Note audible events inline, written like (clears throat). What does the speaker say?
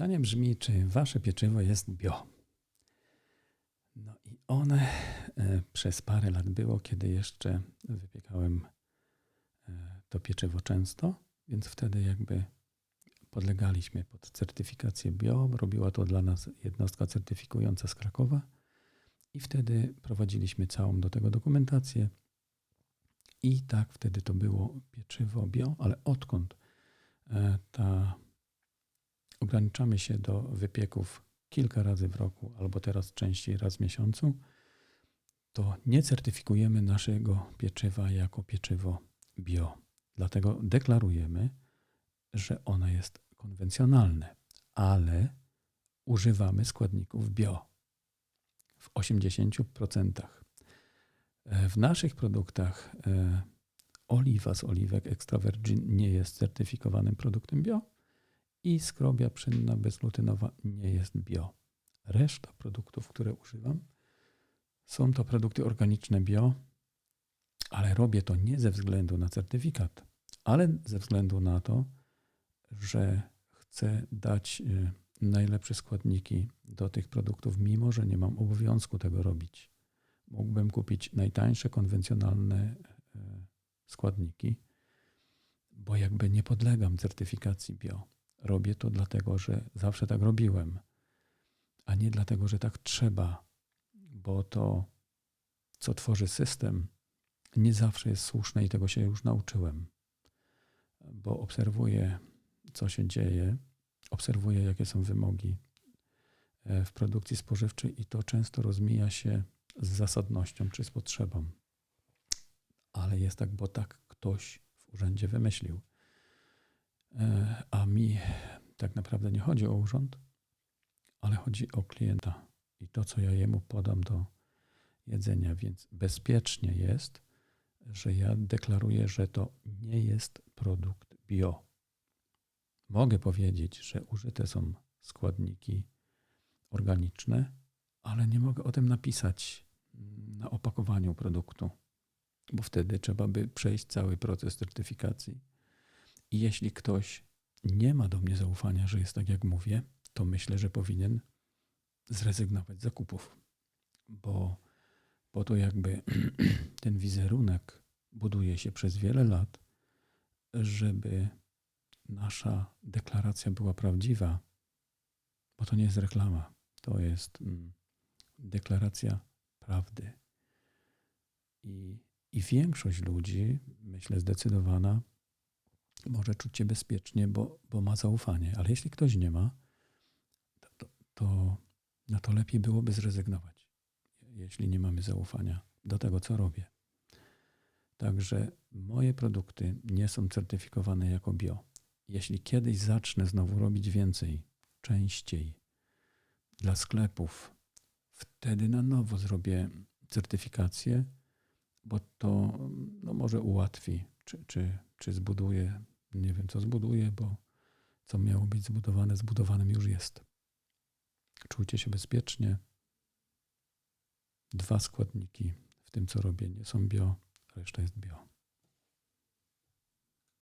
Pytanie brzmi, czy wasze pieczywo jest bio? No i one e, przez parę lat było, kiedy jeszcze wypiekałem e, to pieczywo często, więc wtedy jakby podlegaliśmy pod certyfikację bio. Robiła to dla nas jednostka certyfikująca z Krakowa i wtedy prowadziliśmy całą do tego dokumentację. I tak wtedy to było pieczywo bio, ale odkąd e, ograniczamy się do wypieków kilka razy w roku, albo teraz częściej raz w miesiącu, to nie certyfikujemy naszego pieczywa jako pieczywo bio. Dlatego deklarujemy, że ono jest konwencjonalne, ale używamy składników bio w 80%. E, w naszych produktach e, oliwa z oliwek extra virgin nie jest certyfikowanym produktem bio i skrobia pszynna bezglutenowa nie jest bio. Reszta produktów, które używam, są to produkty organiczne bio, ale robię to nie ze względu na certyfikat, ale ze względu na to, że chcę dać y, najlepsze składniki do tych produktów, mimo że nie mam obowiązku tego robić. Mógłbym kupić najtańsze, konwencjonalne y, składniki, bo jakby nie podlegam certyfikacji bio. Robię to dlatego, że zawsze tak robiłem, a nie dlatego, że tak trzeba, bo to, co tworzy system, nie zawsze jest słuszne i tego się już nauczyłem, bo obserwuję, co się dzieje, obserwuję, jakie są wymogi e, w produkcji spożywczej i to często rozmija się z zasadnością czy z potrzebą. Ale jest tak, bo tak ktoś w urzędzie wymyślił. Tak naprawdę nie chodzi o urząd, ale chodzi o klienta i to, co ja jemu podam do jedzenia. Więc bezpiecznie jest, że ja deklaruję, że to nie jest produkt bio. Mogę powiedzieć, że użyte są składniki organiczne, ale nie mogę o tym napisać na opakowaniu produktu, bo wtedy trzeba by przejść cały proces certyfikacji i jeśli ktoś nie ma do mnie zaufania, że jest tak, jak mówię, to myślę, że powinien zrezygnować z zakupów, bo, bo to jakby (clears throat) ten wizerunek buduje się przez wiele lat, żeby nasza deklaracja była prawdziwa, bo to nie jest reklama, to jest mm, deklaracja prawdy. I, I większość ludzi, myślę zdecydowana, może czuć się bezpiecznie, bo, bo ma zaufanie. Ale jeśli ktoś nie ma, to, to, no to lepiej byłoby zrezygnować, jeśli nie mamy zaufania do tego, co robię. Także moje produkty nie są certyfikowane jako bio. Jeśli kiedyś zacznę znowu robić więcej, częściej dla sklepów, wtedy na nowo zrobię certyfikację, bo to no, może ułatwi, czy, czy, czy zbuduje nie wiem, co zbuduję, bo co miało być zbudowane, zbudowanym już jest. Czujcie się bezpiecznie. Dwa składniki w tym, co robię, nie są bio, reszta jest bio.